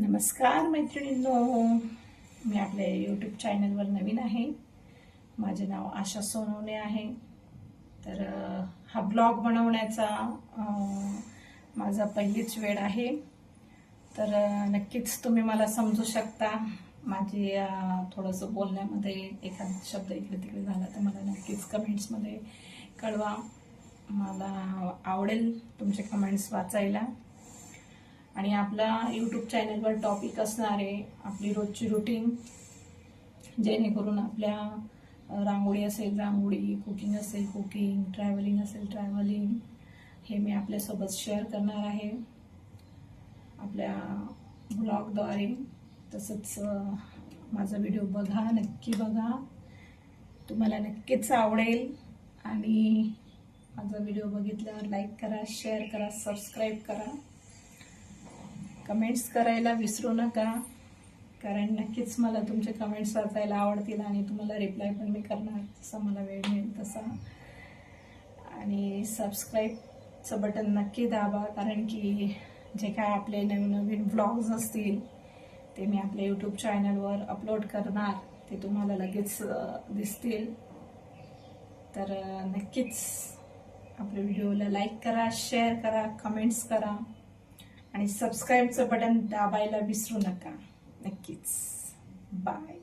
नमस्कार मैत्रिणींनो. मी आपल्या यूट्यूब चॅनलवर नवीन आहे. माझे नाव आशा सोनवणे आहे. तर हा ब्लॉग बनवण्याचा माझा पहिलीच वेळ आहे. तर नक्कीच तुम्ही मला समजू शकता. माझी थोडंसं बोलण्यामध्ये एखादा शब्द इकडे तिकडे झाला तर मला नक्कीच कमेंट्समध्ये कळवा. मला आवडेल तुमचे कमेंट्स वाचायला. आणि आपला यूट्यूब चॅनलवर टॉपिक असणार आहे आपली रोजची रुटीन जेणेकरून आपल्या रांगोळी असेल रांगोळी कुकिंग असेल कुकिंग ट्रॅव्हलिंग असेल ट्रॅव्हलिंग हे मी आपल्यासोबत शेअर करणार आहे. आपल्या ब्लॉगद्वारे तसंच माझा व्हिडिओ बघा नक्की बघा. तुम्हाला नक्कीच आवडेल. आणि माझा व्हिडिओ बघितल्यावर लाईक करा शेअर करा सबस्क्राईब करा. कमेंट्स करायला विसरू नका. कारण नक्कीच मला तुमचे कमेंट्स वाचायला आवडतील आणि तुम्हाला रिप्लाय पण मी करणार. जसा मला वेळ मिळेल तसा. आणि सबस्क्राईबचं बटन नक्की दाबा. कारण की जे काय आपले नवीन नवीन ब्लॉग्स असतील ते मी आपल्या यूट्यूब चॅनलवर अपलोड करणार. ते तुम्हाला लगेच दिसतील. तर नक्कीच आपल्या व्हिडिओला लाईक करा शेअर करा कमेंट्स करा. आणि सबस्क्राईबचं बटन दाबायला विसरू नका. नक्कीच. बाय